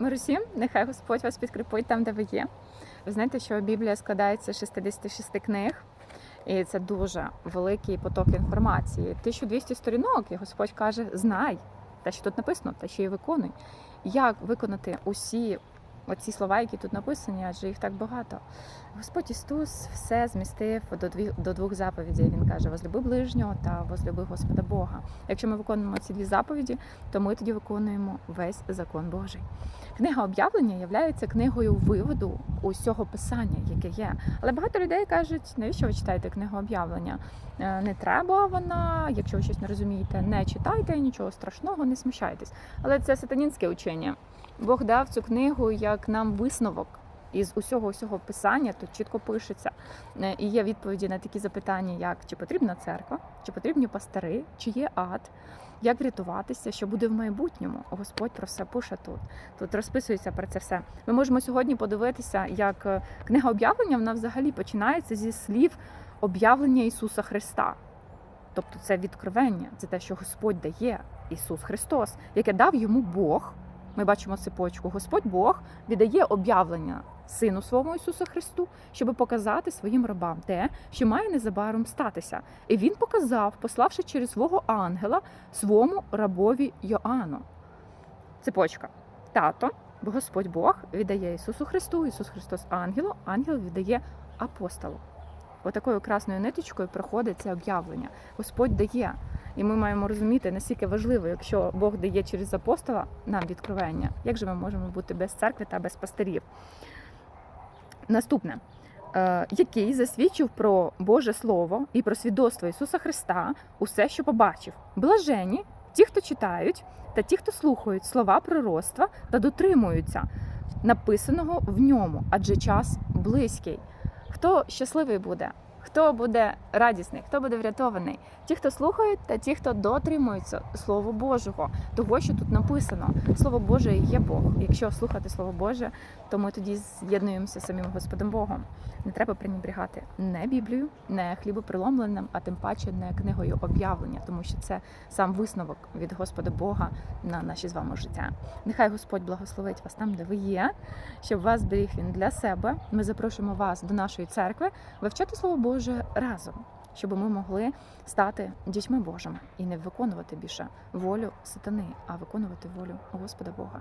Мир усім, нехай Господь вас підкріпить там, де ви є. Ви знаєте, що Біблія складається з 66 книг, і це дуже великий поток інформації. 1200 сторінок, і Господь каже: знай те, що тут написано, та ще й виконуй. Як виконати усі оці слова, які тут написані, адже їх так багато. Господь Ісус все змістив до дві- до двох заповідей. Він каже: возлюби ближнього та возлюби Господа Бога. Якщо ми виконуємо ці дві заповіді, то ми тоді виконуємо весь закон Божий. Книга об'явлення являється книгою виводу усього писання, яке є. Але багато людей кажуть, навіщо ви читаєте книгу об'явлення? Е, Не треба вона, якщо ви щось не розумієте, не читайте, нічого страшного, не смущайтесь. Але це сатанінське учення. Бог дав цю книгу як нам висновок. Із усього усього писання тут чітко пишеться. Е, І є відповіді на такі запитання, як чи потрібна церква, чи потрібні пастири, чи є ад, як врятуватися, що буде в майбутньому. Господь про все пише тут. Тут розписується про це все. Ми можемо сьогодні подивитися, як е, книга об'явлення вона взагалі починається зі слів об'явлення Ісуса Христа. Тобто це відкривання, це те, що Господь дає Ісус Христос, яке дав йому Бог. Ми бачимо цепочку. Господь Бог віддає об'явлення Сину своєму Ісусу Христу, щоб показати своїм рабам те, що має незабаром статися. І він показав, пославши через свого ангела своєму рабові Йоанну. Цепочка. Тато, бо Господь Бог віддає Ісусу Христу, Ісус Христос ангелу, ангел віддає апостолу. Отакою красною ниточкою проходить це об'явлення. Господь дає. І ми маємо розуміти, наскільки важливо, якщо Бог дає через апостола нам відкровення, як же ми можемо бути без церкви та без пастирів. Наступне. Е, Який засвідчив про Боже Слово і про свідоцтво Ісуса Христа усе, що побачив. Блажені ті, хто читають, та ті, хто слухають слова пророцтва та дотримуються написаного в ньому, адже час близький. Хто щасливий буде? Хто буде радісний, хто буде врятований? Ті, хто слухають, та ті, хто дотримуються Слова Божого, того, що тут написано. Слово Боже є Бог. Якщо слухати Слово Боже, то ми тоді з'єднуємося з самим Господом Богом. Не треба пренебрігати не Біблію, не хлібоприломленим, а тим паче не книгою об'явлення, тому що це сам висновок від Господа Бога на наші з вами життя. Нехай Господь благословить вас там, де ви є, щоб вас беріг він для себе. Ми запрошуємо вас до нашої церкви вивчати Слово Боже разом, щоб ми могли стати дітьми Божими і не виконувати більше волю сатани, а виконувати волю Господа Бога.